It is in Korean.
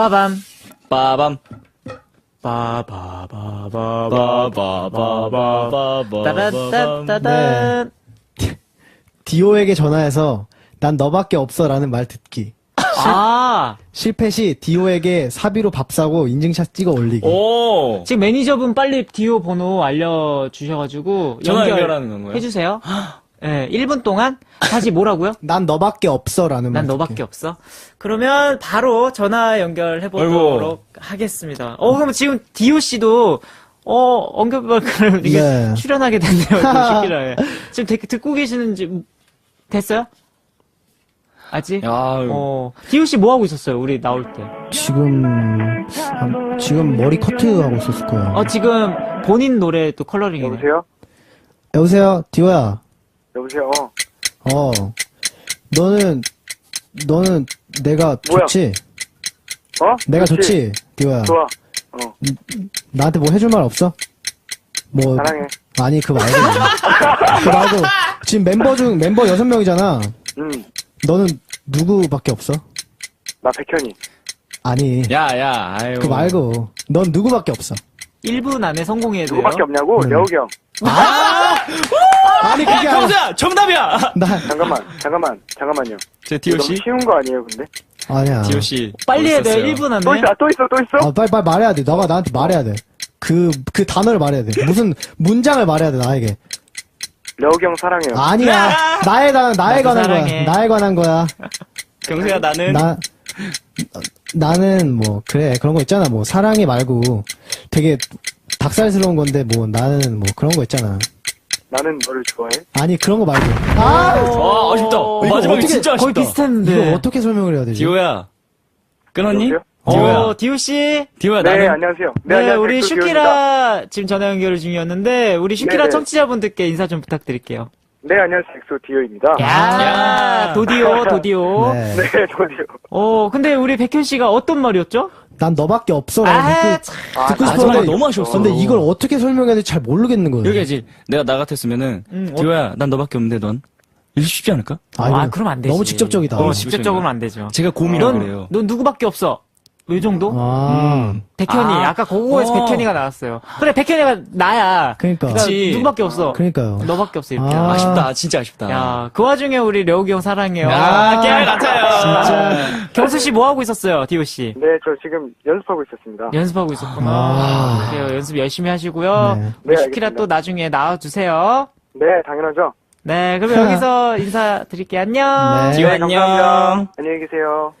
빠밤. 빠밤. 빠바바바바바바바바. 따라따따단. 디오에게 전화해서 난 너밖에 없어라는 말 듣기. 아, 실패 시 디오에게 사비로 밥 사고 인증샷 찍어 올리기. 오! 지금 매니저분 빨리 디오 번호 알려주셔가지고 전화 연결 연결하는 건가요? 해주세요. 예, 1분 동안 다시 뭐라고요? 난 너밖에 없어라는 말. 난 너밖에. 없어. 그러면 바로 전화 연결해 보도록 아이고. 하겠습니다. 어, 그럼 지금 디오 씨도 어, 언급을 이게 네. 출연하게 됐네요. 시키라에. 지금 되- 듣고 계시는지 됐어요? 아직? 야, 어, 디오 씨 뭐 하고 있었어요? 우리 나올 때. 지금 한- 지금 머리 커트 하고 있었을 거야. 어, 지금 본인 노래 또 컬러링이네. 여보세요? 여보세요, 디오야. 여보세요? 어, 너는 너는 내가 뭐야? 좋지? 어? 내가 좋지? 좋지, 디오야. 좋아. 어, 나한테 뭐 해줄 말 없어? 뭐 사랑해. 아니 그 말고 그 말고 지금 멤버 중 멤버 여섯 명이잖아. 응, 너는 누구밖에 없어? 나 백현이. 아니 야, 야, 아유. 그 말고 넌 누구밖에 없어? 1분 안에 성공해야 돼요. 누구밖에 없냐고? 음. 레오기 형. 아 니 그게 야, 아니라 경수야! 정답이야! 나 잠깐만, 잠깐만, 잠깐만요. 제 이거? 너무 쉬운 거 아니에요, 근데? 아니야. 디오씨. 빨리 해야. 멋있었어요. 1분 안에. 또 있어, 아, 또 있어, 또 있어? 아, 빨리 빨리 말해야 돼. 너가 나한테 말해야 돼. 그 그 단어를 말해야 돼. 무슨 문장을 말해야 돼 나에게. 레오기 형 사랑해요. 아니야. 나에 관한 나에 나도 관한 사랑해. 거야. 나에 관한 거야. 경수야, 나는. 나 나는 뭐 그래 그런 거 있잖아. 뭐 사랑이 말고 되게 닭살스러운 건데 뭐 나는 뭐 그런 거 있잖아. 나는 너를 좋아해. 아니 그런 거 말고. 아 와, 아쉽다. 어, 마지막에 어떻게- 진짜 아쉽다. 거의 비슷했는데. 이거 어떻게 설명을 해야 되지? 디오야. 끊었니? 여보세요? 디오야. 어, 디오 씨. 디오야, 네, 나는. 안녕하세요. 네, 안녕하세요. 우리 엑소 디오입니다. 슈키라 지금 전화 연결 중이었는데 우리 슈키라 네네. 청취자분들께 인사 좀 부탁드릴게요. 네, 안녕하세요. 엑소 디오입니다. 야, 야. 도디오, 도디오. 네. 네, 저디요. 어, 근데 우리 백현 씨가 어떤 말이었죠? 난 너밖에 없어라고 아, 듣고. 아, 듣고 마지막에 싶었는데 너무 아쉬웠어. 근데 이걸 어떻게 설명해야 될지 잘 모르겠는 거예요. 여기지. 내가 나 같았으면은. 음, 어- 디오야, 난 너밖에 없는데 넌. 쉽지 않을까? 아, 아, 그럼 안 되지. 너무 직접적이다. 어, 너무 직접적으로는 안 되죠. 제가 고민을 넌, 그래요. 넌 누구밖에 없어. 이 정도? 아, 음. 백현이. 아. 아, 까 그거에서 어. 백현이가 나왔어요. 그래, 백현이가 나야. 그러니까. 그러니까 그치. 누구밖에 없어. 그러니까요. 너밖에 없어, 이렇게. 아. 아쉽다. 진짜 아쉽다. 야, 그 와중에 우리 레오기 형 사랑해요. 아, 깨알 같아요. 진짜. 경수 씨 뭐 하고 있었어요, 디오 씨? 네, 저 지금 연습하고 있었습니다. 연습하고 있었구나. 아. 그래요, 연습 열심히 하시고요. 네. 우리 네, 슈키라 알겠습니다. 또 나중에 나와주세요. 네, 당연하죠. 네, 그럼 여기서 인사드릴게요. 안녕. 네. 디오 네, 안녕. 감사합니다. 안녕히 계세요.